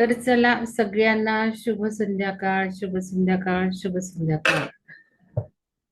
तर चला सगळ्यांना शुभ संध्याकाळ शुभ संध्याकाळ शुभ संध्याकाळ.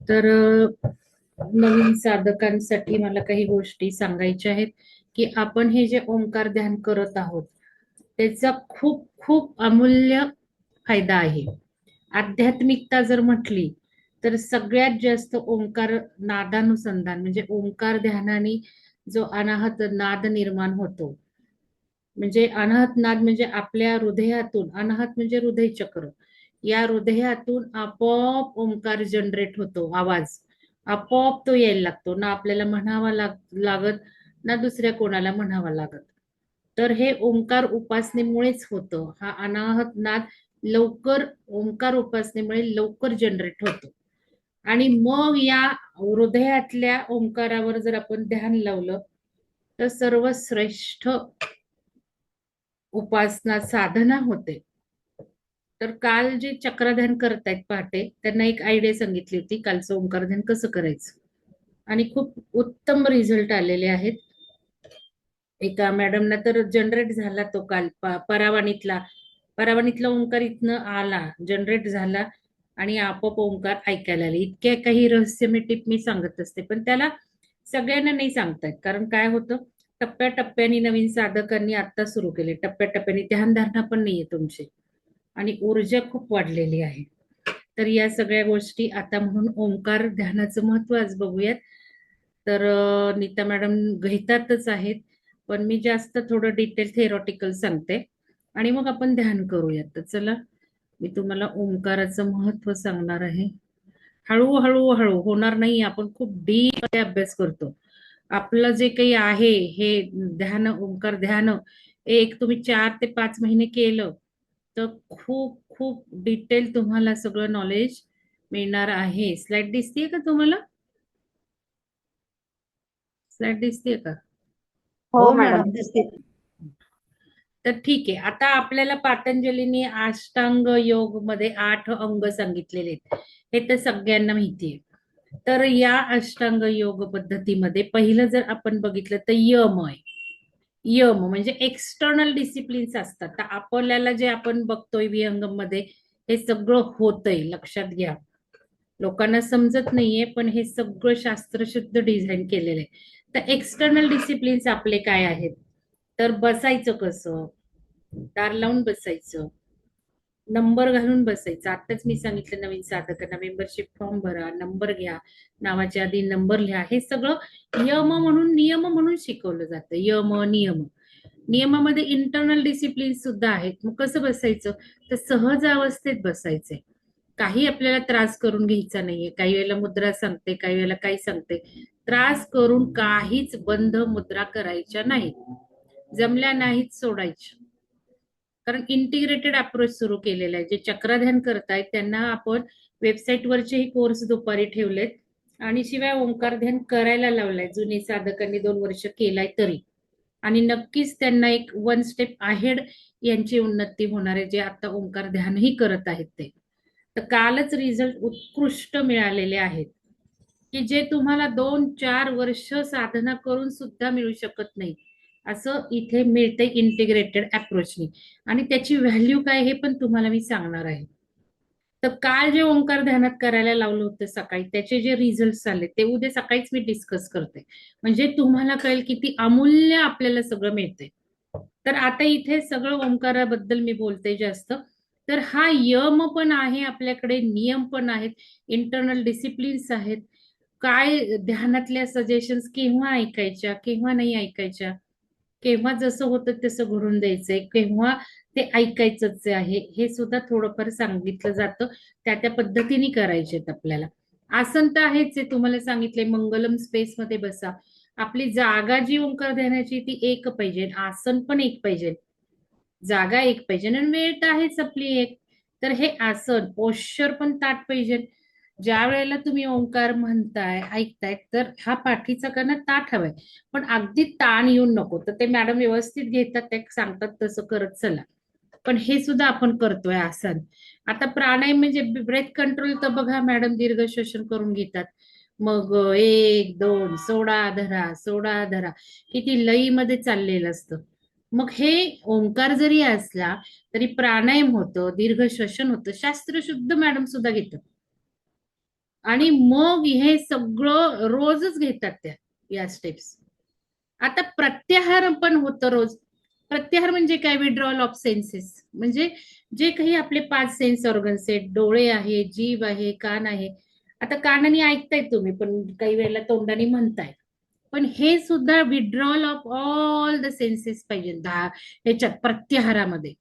तर नवीन साधकांसाठी मला काही गोष्टी सांगायच्या आहेत की आपण हे जे ओंकार ध्यान करत आहोत त्याचा खूप खूप अमूल्य फायदा आहे. आध्यात्मिकता जर म्हटली तर सगळ्यात जास्त ओंकार नादानुसंधान म्हणजे ओंकार ध्यानाने जो अनाहत नाद निर्माण होतो म्हणजे अनाहत नाद म्हणजे आपल्या हृदयातून अनाहत म्हणजे हृदय चक्र या हृदयातून आपोआप ओंकार जनरेट होतो आवाज. आपोआप तो यायला लागतो. ना आपल्याला म्हणावा लाग लागत ना दुसऱ्या कोणाला म्हणावा लागत. तर हे ओंकार उपासनेमुळेच होतं. हा अनाहत नाद लवकर ओंकार उपासनेमुळे लवकर जनरेट होतो. आणि मग या हृदयातल्या ओंकारावर जर आपण ध्यान लावलं तर सर्वश्रेष्ठ उपासना साधना होते. तर काल जे चक्रध्यान करतायत पहाटे त्यांना एक आयडिया सांगितली होती कालचं ओंकारध्यान कसं करायचं? आणि खूप उत्तम रिझल्ट आलेले आहेत. एका मॅडमना तर जनरेट झाला तो काल प- परावाणीतला. परावाणीतला ओंकार इथनं आला जनरेट झाला आणि आपोआप ओंकार ऐकायला आले. इतक्या काही रहस्यमय टिप मी सांगत असते पण त्याला सगळ्यांना नाही सांगतायत. कारण काय होतं? टप्प्याटप्प्याने नवीन साधकांनी आता सुरू केले. टप्प्याटप्प्याने ध्यानधारणा पण नाहीये तुमची. आणि ऊर्जा खूप वाढलेली आहे. तर या सगळ्या गोष्टी आता म्हणून ओंकार ध्यानाचं महत्त्व आज बघूयात. तर नीता मॅडम घेतातच आहेत. पण मी जास्त थोडं डिटेल थेरॉटिकल सांगते. आणि मग आपण ध्यान करूयात. तर चला मी तुम्हाला ओंकाराचं महत्त्व सांगणार आहे. हळूहळू हळू होणार नाही आपण खूप डीप अभ्यास करतो. आपलं जे काही आहे हे ध्यान ओंकार ध्यान हे एक तुम्ही चार ते पाच महिने केलं तर खूप खूप डिटेल तुम्हाला सगळं नॉलेज मिळणार आहे. स्लाइड दिसतीये का तुम्हाला? स्लाइड दिसतीये का? हो मॅडम. दिसते तर ठीक आहे. आता आपल्याला पातंजलीने अष्टांग योगमध्ये आठ अंग सांगितलेले आहेत. हे तर सगळ्यांना माहिती आहे. तर या अष्टांग योग पद्धतीमध्ये पहिलं जर आपण बघितलं तर यम आहे यम म्हणजे एक्सटर्नल डिसिप्लिन्स असतात. तर आपल्याला जे आपण बघतोय विहंगममध्ये हे सगळं होतंय. लक्षात घ्या. लोकांना समजत नाहीये पण हे सगळं शास्त्रशुद्ध डिझाईन केलेलं आहे. तर एक्सटर्नल डिसिप्लिन्स आपले काय आहेत? तर बसायचं कसं? दार लावून बसायचं. नंबर घालून बसायचा. आताच मी सांगितलं नवीन साधकांना मेंबरशिप फॉर्म भरा नंबर घ्या नावाच्या आधी नंबर लिहा. हे सगळं यम म्हणून नियम म्हणून शिकवलं जातं. यम नियम. नियमामध्ये इंटरनल डिसिप्लिन सुद्धा आहेत. मग कसं बसायचं? तर सहज अवस्थेत बसायचंय. काही आपल्याला त्रास करून घ्यायचा नाहीये. काही वेळेला मुद्रा सांगते काही वेळेला काही सांगते. त्रास करून काहीच बंध मुद्रा करायच्या नाहीत. जमल्या नाहीत सोडायच्या. कारण इंटिग्रेटेड अप्रोच सुरू केलेला आहे. जे चक्रध्यान करतायत त्यांना आपण वेबसाईटवरचेही कोर्स दुपारी ठेवलेत. आणि शिवाय ओंकार ध्यान करायला लावलाय. जुने साधकांनी दोन वर्ष केलाय तरी. आणि नक्कीच त्यांना एक वन स्टेप आहेड यांची उन्नती होणार आहे जे आता ओंकार ध्यानही करत आहेत ते. तर कालच रिझल्ट उत्कृष्ट मिळालेले आहेत. की जे तुम्हाला दोन चार वर्ष साधना करून सुद्धा मिळू शकत नाही असं इथे मिळते इंटिग्रेटेड अप्रोचने आणि त्याची व्हॅल्यू काय हे पण तुम्हाला मी सांगणार आहे. तर काल जे ओंकार ध्यानात करायला लावलं होतं सकाळी त्याचे जे रिझल्ट आले ते उद्या सकाळीच मी डिस्कस करते. म्हणजे तुम्हाला कळेल किती अमूल्य आपल्याला सगळं मिळते. तर आता इथे सगळं ओंकाराबद्दल मी बोलते जास्त. तर हा यम पण आहे आपल्याकडे नियम पण आहेत इंटरनल डिसिप्लिन्स आहेत. काय ध्यानातल्या सजेशन्स केव्हा ऐकायच्या केव्हा नाही ऐकायच्या? केव्हा जसं होतं तसं घडून द्यायचंय. केव्हा ते ऐकायचंच आहे हे सुद्धा थोडंफार सांगितलं जातं. त्या त्या पद्धतीने करायचे आपल्याला. आसन तर आहेच आहे तुम्हाला सांगितले मंगलम स्पेस मध्ये बसा. आपली जागा जी ओंकार देण्याची ती एक पाहिजे आसन पण एक पाहिजे. जागा एक पाहिजे आणि वेळ तर आहेच आपली एक. तर हे आसन पोश्चर पण ताट पाहिजे. ज्या वेळेला तुम्ही ओंकार म्हणताय ऐकताय तर हा पाठीचा कणा ताठ हवाय. पण अगदी ताण येऊन नको. तर ते मॅडम व्यवस्थित घेतात ते सांगतात तसं करत चला. पण हे सुद्धा आपण करतोय आसन. आता प्राणायाम म्हणजे ब्रेथ कंट्रोल तर बघा मॅडम दीर्घ श्वसन करून घेतात. मग एक दोन सोडा धरा सोडा धरा. किती लईमध्ये चाललेलं असतं. मग हे ओंकार जरी असला तरी प्राणायाम होतं दीर्घ श्वसन होतं शास्त्र शुद्ध मॅडम सुद्धा घेतात. आणि मग हे सगळं रोजच घेतात त्या या स्टेप्स आता प्रत्याहार पण होतं रोज. प्रत्याहार म्हणजे काय? विड्रॉल ऑफ सेन्सेस म्हणजे जे काही आपले पाच सेन्स ऑर्गन्स आहेत डोळे आहे जीभ आहे कान आहे. आता कानाने ऐकताय तुम्ही पण काही वेळेला तोंडाने म्हणताय. पण हे सुद्धा withdrawal of all the senses पाहिजे. दहा ह्याच्यात प्रत्याहारामध्ये.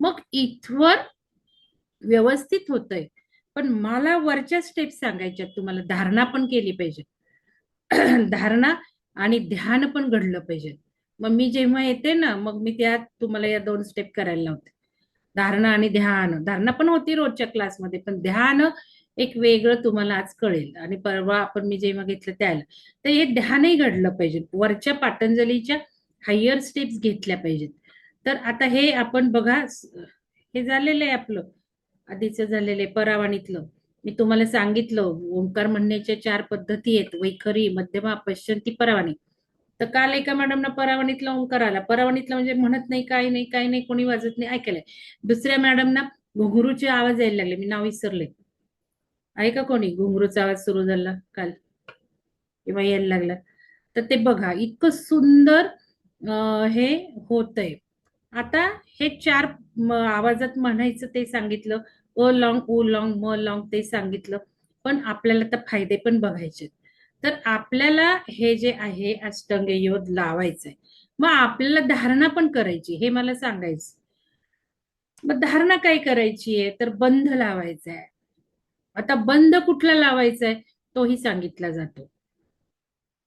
मग इथवर व्यवस्थित होतंय. पण मला वरच्या स्टेप सांगायच्या तुम्हाला धारणा पण केली पाहिजे. धारणा आणि ध्यान पण घडलं पाहिजे. मग मी जेव्हा येते ना मग मी त्यात तुम्हाला या दोन स्टेप करायला लावते. धारणा आणि ध्यान. धारणा पण होती रोजच्या क्लासमध्ये पण ध्यान एक वेगळं तुम्हाला आज कळेल. आणि परवा आपण मी जेव्हा घेतलं त्याला तर हे ध्यानही घडलं पाहिजे. वरच्या पातंजलीच्या हायर स्टेप्स घेतल्या पाहिजेत. तर आता हे आपण बघा हे झालेलं आहे आपलं. आधीच झालेले परावाणीतलं. मी तुम्हाला सांगितलं ओंकार म्हणण्याच्या चार पद्धती आहेत वैखरी मध्यमा पश्चंती परावाणी. तर काल एका मॅडमना परावणीतला ओंकार आला. परावणीतला म्हणजे म्हणत नाही काही नाही काही नाही कोणी वाजत नाही ऐकलंय दुसऱ्या मॅडमना घुंगरूचे आवाज यायला लागले. मी नाव विसरले. ऐका कोणी? घुंगरूचा आवाज सुरू झाला काल? किंवा यायला लागला? तर ते बघा इतकं सुंदर हे होतंय. आता हे चार आवाजात म्हणायचं ते सांगितलं. अ लॉंग ओ लॉंग म लॉंग ते सांगितलं. पण आपल्याला तर फायदे पण बघायचे तर आपल्याला हे जे आहे अष्टांग योग लावायचंय. मग आपल्याला धारणा पण करायची हे मला सांगायचं मग धारणा काय करायची आहे? तर बंध लावायचा आहे आता बंध कुठला लावायचा आहे तोही सांगितला जातो.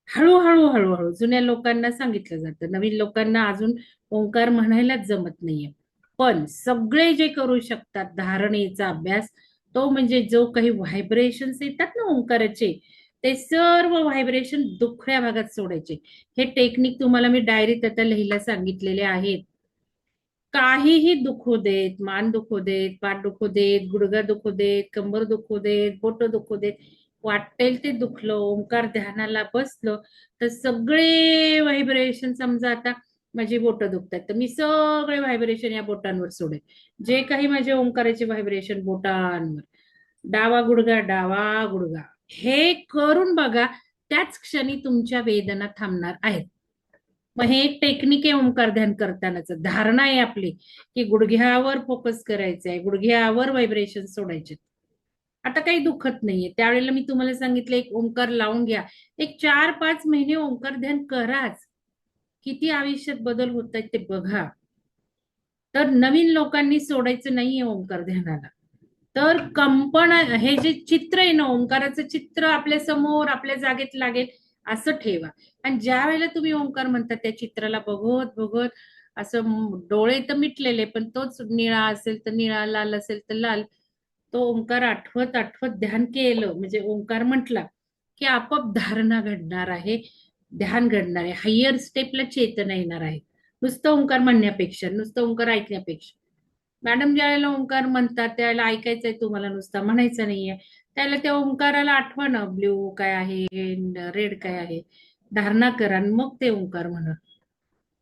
हळूहळू हळूहळू जुन्या लोकांना सांगितलं जातं. नवीन लोकांना अजून ओंकार म्हणायलाच जमत नाहीये. पण सगळे जे करू शकतात धारणेचा अभ्यास तो म्हणजे जो काही व्हायब्रेशन्स येतात ना ओंकाराचे ते सर्व व्हायब्रेशन दुखऱ्या भागात सोडायचे. हे टेक्निक तुम्हाला मी डायरीत आता लिहिला सांगितलेले आहेत. काहीही दुखू देत मान दुखू देत पाठ दुखू देत गुडघा दुखू देत कंबर दुखू देत बोट दुखू देत वाटेल ते दुखलं ओंकार ध्यानाला बसलं तर सगळे व्हायब्रेशन समजा आता माझी बोटं दुखतात तर मी सगळे व्हायब्रेशन या बोटांवर सोडेल जे काही माझे ओंकाराचे व्हायब्रेशन बोटांवर. डावा गुडघा डावा गुडघा. हे करून बघा त्याच क्षणी तुमच्या वेदना थांबणार आहेत. मग हे एक टेक्निक आहे ओंकार ध्यान करतानाच. धारणा आहे आपली की गुडघ्यावर फोकस करायचं आहे गुडघ्यावर व्हायब्रेशन सोडायचे. आता काही दुखत नाहीये. त्यावेळेला मी तुम्हाला सांगितलं एक ओंकार लावून घ्या. एक चार पाच महिने ओंकार ध्यान कराच. किती आयुष्यात बदल होत आहेत ते बघा. तर नवीन लोकांनी सोडायचं नाहीये ओंकार ध्यानाला. तर कंपन हे जे चित्र आहे ना ओंकाराचं चित्र आपल्यासमोर आपल्या जागेत लागेल असं ठेवा. आणि ज्या वेळेला तुम्ही ओंकार म्हणता त्या चित्राला बघत बघत असं डोळे तर मिटलेले पण तोच निळा असेल तर निळा लाल असेल तर लाल तो ओंकार आठवत आठवत ध्यान केलं. म्हणजे ओंकार म्हटला की आपोआप धारणा घडणार आहे. ध्यान घडणार आहे. हायर स्टेपला चेतना येणार आहे. नुसतं ओंकार म्हणण्यापेक्षा नुसतं ओंकार ऐकण्यापेक्षा. मॅडम ज्यावेळेला ओंकार म्हणतात त्यावेळेला ऐकायचंय तुम्हाला नुसता म्हणायचं नाहीये. त्याला त्या ओंकाराला आठवा ना ब्ल्यू काय आहे रेड काय आहे धारणा करा मग ते ओंकार म्हणा.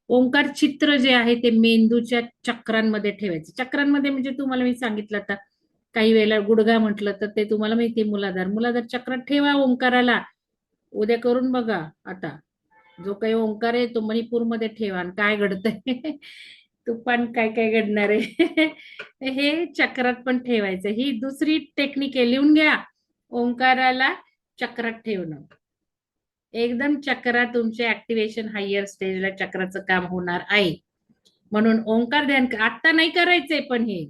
ओंकार चित्र जे आहे ते मेंदूच्या चक्रांमध्ये ठेवायचे. चक्रांमध्ये म्हणजे तुम्हाला मी सांगितलं आता काही वेळेला गुडघा म्हटलं तर ते तुम्हाला माहिती मुलाधार. मुलाधार चक्रात ठेवा ओंकाराला. उद्या करून बघा आता. जो काही ओंकार आहे तो मणिपूरमध्ये ठेवा आणि काय घडतंय? तू पण काय काय घडणार आहे? हे चक्रात पण ठेवायचं. ही दुसरी टेक्निक आहे. लिहून घ्या. ओंकाराला चक्रात ठेवणं. एकदम चक्रात तुमचे ऍक्टिव्हेशन हायर स्टेजला चक्राचं काम होणार आहे. म्हणून ओंकार ध्यान आता नाही करायचंय पण हे.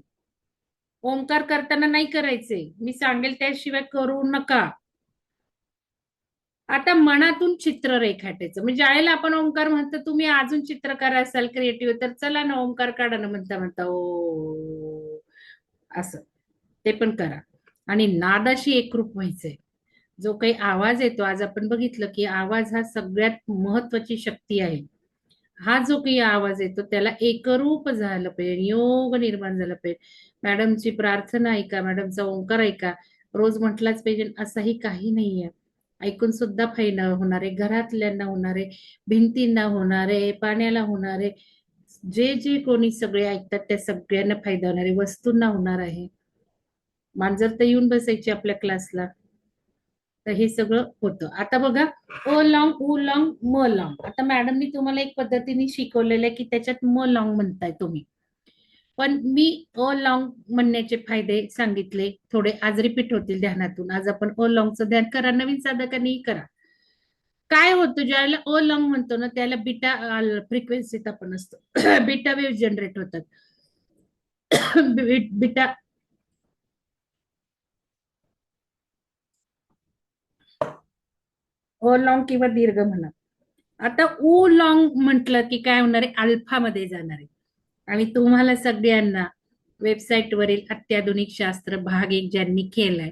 ओंकार करताना नाही करायचे मी सांगेल त्याशिवाय करू नका. आता मनातून चित्र रेखाटायचं म्हणजे ज्यावेळेला आपण ओंकार म्हणतो तुम्ही अजून चित्रकार असाल क्रिएटिव्ह तर चला ना ओंकार काढा ना म्हणता म्हणता ओ. असं. ते पण करा. आणि नादाशी एकरूप व्हायचंय. जो काही आवाज येतो आज आपण बघितलं की आवाज हा सगळ्यात महत्वाची शक्ती आहे. हा जो काही आवाज येतो त्याला एकरूप झालं पाहिजे योग निर्माण झालं पाहिजे. मॅडमची प्रार्थना ऐका मॅडमचा ओंकार ऐका. रोज म्हटलाच पाहिजे असंही काही नाहीये. ऐकून सुद्धा फायदा होणार आहे घरातल्यांना होणारे भिंतींना होणारे पाण्याला होणारे जे जे कोणी सगळे ऐकतात त्या सगळ्यांना फायदा होणार आहे वस्तूंना होणार आहे. मांजर तर येऊन बसायची आपल्या क्लासला. तर हे सगळं होतं. आता बघा ओ लॉंग उ लॉंग म लॉंग. आता मॅडमनी तुम्हाला एक पद्धतीने शिकवलेलं आहे की त्याच्यात म लॉंग म्हणताय तुम्ही. पण मी अ लॉंग म्हणण्याचे फायदे सांगितले. थोडे आज रिपीट होतील ध्यानातून. आज आपण अ लॉंगचं ध्यान करा. नवीन साधकांनी करा. काय होतं ज्याला अ लॉंग म्हणतो ना त्याला बिटा फ्रिक्वेन्सीत uh, आपण असतो. बिटा वेव्ह जनरेट होतात. बीटा बिटा अ लॉंग किंवा दीर्घ म्हणा. आता उ लॉंग म्हटलं की काय होणार आहे? अल्फा मध्ये जाणार आहे. आणि तुम्हाला सगळ्यांना वेबसाईट वरील अत्याधुनिक शास्त्र भाग एक ज्यांनी केलाय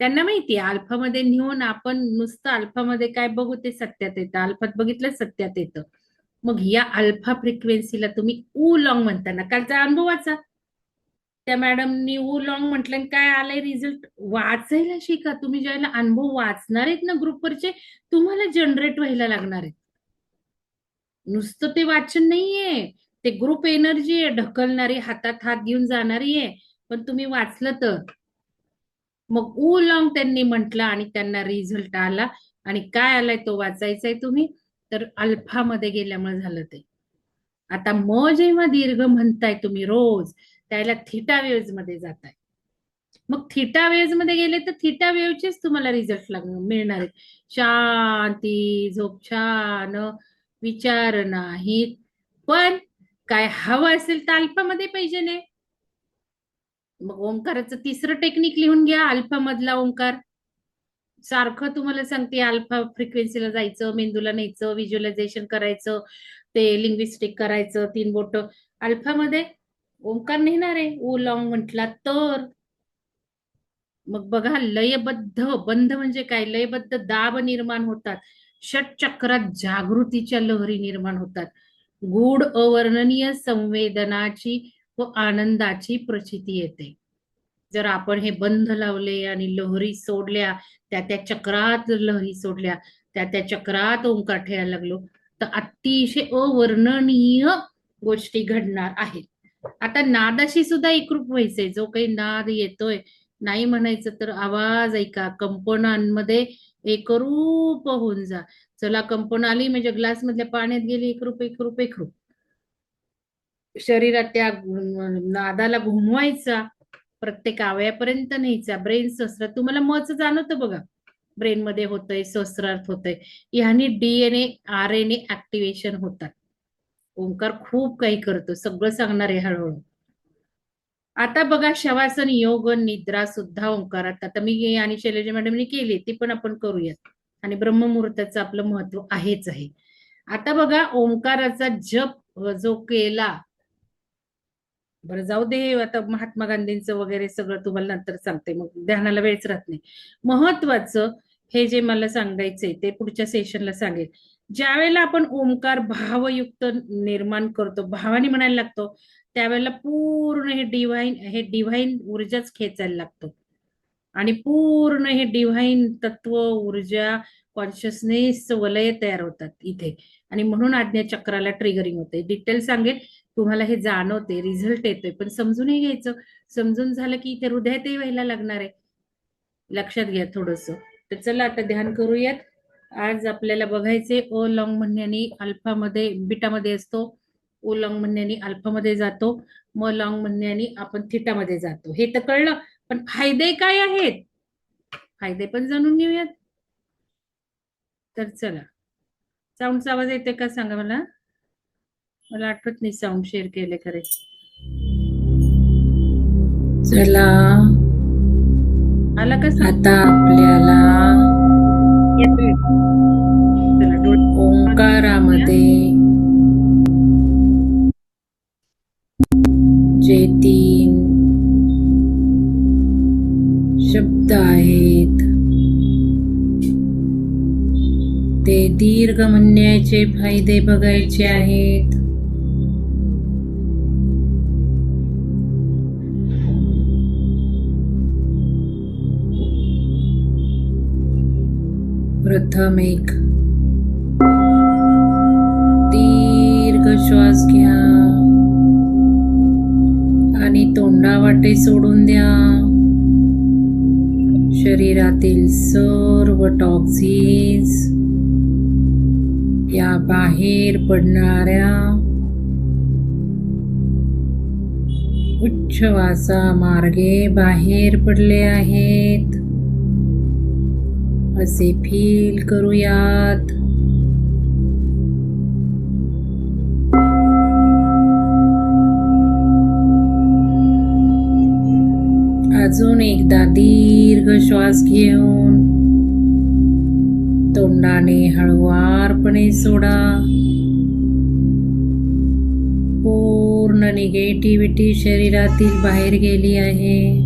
त्यांना माहितीये अल्फामध्ये नेऊन आपण नुसतं अल्फामध्ये काय बघू ते सत्यात येतं. अल्फात बघितलं सत्यात येतं. मग या अल्फा फ्रिक्वेन्सीला तुम्ही उ लॉंग म्हणताना कालचा अनुभवाचा त्या मॅडमनी उ लॉंग म्हटलं आणि काय आलंय रिझल्ट वाचायला शिका. तुम्ही ज्यावेळेला अनुभव वाचणार आहेत ना ग्रुपवरचे तुम्हाला जनरेट व्हायला लागणार आहेत. नुसतं ते वाचन नाहीये. ते ग्रुप एनर्जी आहे ढकलणारी हातात हात घेऊन जाणारी आहे. पण तुम्ही वाचलं तर. मग ऊ लॉंग त्यांनी म्हटलं आणि त्यांना रिझल्ट आला. आणि काय आलाय तो वाचायचाय तुम्ही? तर अल्फा मध्ये गेल्यामुळे झालं ते. आता म जेव्हा दीर्घ म्हणताय तुम्ही रोज त्याला थिटा वेव्जमध्ये जाताय. मग थिटा वेव्जमध्ये गेले तर थिटा वेव्हचेच तुम्हाला रिझल्ट लागणार मिळणार आहेत. शांती झोप छान विचार नाहीत पण काय हवं असेल तर अल्फामध्ये पाहिजे नाही मग ओंकाराचं तिसरं टेक्निक लिहून घ्या अल्फा मधला ओंकार. सारखं तुम्हाला सांगते अल्फा फ्रिक्वेन्सीला जायचं मेंदूला न्यायचं व्हिज्युअलायझेशन करायचं ते लिंग्विस्टिक करायचं तीन बोट. अल्फामध्ये ओंकार नेणार आहे. ओ लॉंग म्हटला तर. मग बघा लयबद्ध बंध म्हणजे काय? लयबद्ध दाब निर्माण होतात. षटचक्रात जागृतीच्या लहरी निर्माण होतात. गूढ अवर्णनीय संवेदनाची व आनंदाची प्रचिती येते. जर आपण हे बंध लावले आणि लहरी सोडल्या त्या त्या चक्रात लहरी सोडल्या त्या त्या चक्रात ओंकार ठेवायला लागलो तर अतिशय अवर्णनीय गोष्टी घडणार आहेत. आता नादाशी सुद्धा एकरूप व्हायचंय. जो काही नाद येतोय नाही म्हणायचं तर आवाज ऐका. कंपनांमध्ये एकरूप होऊन जा. चला कंपन आली म्हणजे ग्लास मधल्या पाण्यात गेली एकरूप एकरूप एकरूप शरीरात त्या नादाला घुमवायचा प्रत्येक आवयापर्यंत न्यायचा. ब्रेन सहस्रात तुम्हाला मच जाणवतं बघा. ब्रेन मध्ये होतंय सहस्रार्थ होतंय. ह्यानी DNA R N A activation होतात. ओंकार खूप काही करतो. सगळं सांगणार आहे हळूहळू. आता बघा शवासन योग निद्रा सुद्धा ओंकारात आता मी आणि शैलजा मॅडमनी केली ती पण आपण करूयात. आणि ब्रह्ममुहूर्ताचं आपलं महत्त्व आहेच आहे. आता बघा ओंकाराचा जप जो केला बरं जाऊ दे आता महात्मा गांधींचं वगैरे सगळं तुम्हाला नंतर सांगते मग ध्यानाला वेळच राहत नाही. महत्वाचं हे जे मला सांगायचंय ते पुढच्या सेशनला सांगेल. ज्या वेळेला आपण ओंकार भावयुक्त निर्माण करतो भावाने म्हणायला लागतो त्यावेळेला पूर्ण हे डिव्हाइन हे डिव्हाइन ऊर्जाच खेचायला लागतो. आणि पूर्ण हे डिव्हाइन तत्व ऊर्जा कॉन्शियसनेस वलय तयार होतात इथे. आणि म्हणून आज्ञा चक्राला ट्रिगरिंग होते. डिटेल सांगेल तुम्हाला हे जाणवते रिझल्ट येतोय. पण समजूनही घ्यायचं. समजून झालं की इथे हृदयातही व्हायला लागणार आहे. लक्षात घ्या थोडस. तर चला आता ध्यान करूयात. आज आपल्याला बघायचे ओ लॉंग आणि अल्फामध्ये बिटामध्ये असतो. ओ लॉंग म्हणण्याने अल्फामध्ये जातो म लॉंग म्हणण्याने आपण थिटामध्ये जातो. हे तर कळलं पण फायदे काय आहेत? फायदे पण जाणून घेऊयात. तर चला. साऊंडचा आवाज येते का सांगा मला? मला आठवत नाही साऊंड शेअर केले खरे. चला. आला का आता आपल्याला ओंकारामध्ये आहेत. ते दीर्घ म्हणण्याचे फायदे बघायचे आहेत. प्रथम एक दीर्घ श्वास घ्या. आणि तोंडावाटे सोडून द्या. शरीरातील सर्व टॉक्झिन्स या बाहेर पडणाऱ्या उच्छवासा मार्गे बाहेर पडले आहेत. असे फील करूयात. अजून एकदा दीर्घ श्वास घेऊन तोंडाने हळुवारपणे सोडा. पूर्ण निगेटिव्हिटी शरीरातील बाहेर गेली आहे.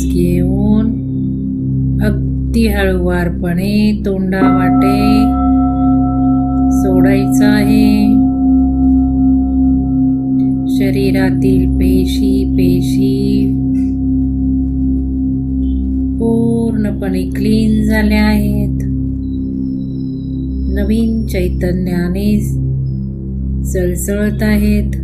श्वास घेऊन अगदी हळुवारपणे तोंडावाटे सोडायचं आहे. शरीरातील पेशी पेशी पूर्णपणे क्लीन झाल्या आहेत. नवीन चैतन्याने सळसळत आहेत.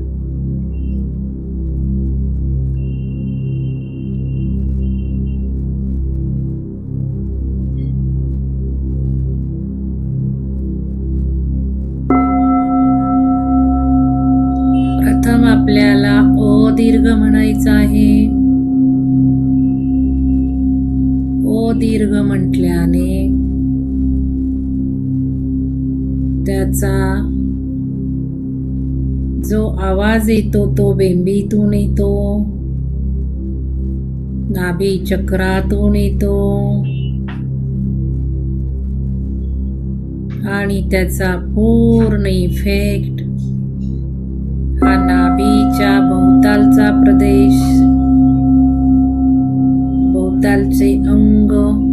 त्याचा जो आवाज येतो तो बेंबीतून येतो. नाभी चक्रातून येतो. आणि त्याचा पूर्ण इफेक्ट हा नाभीच्या भोवतालचा प्रदेश भोवतालचे अंग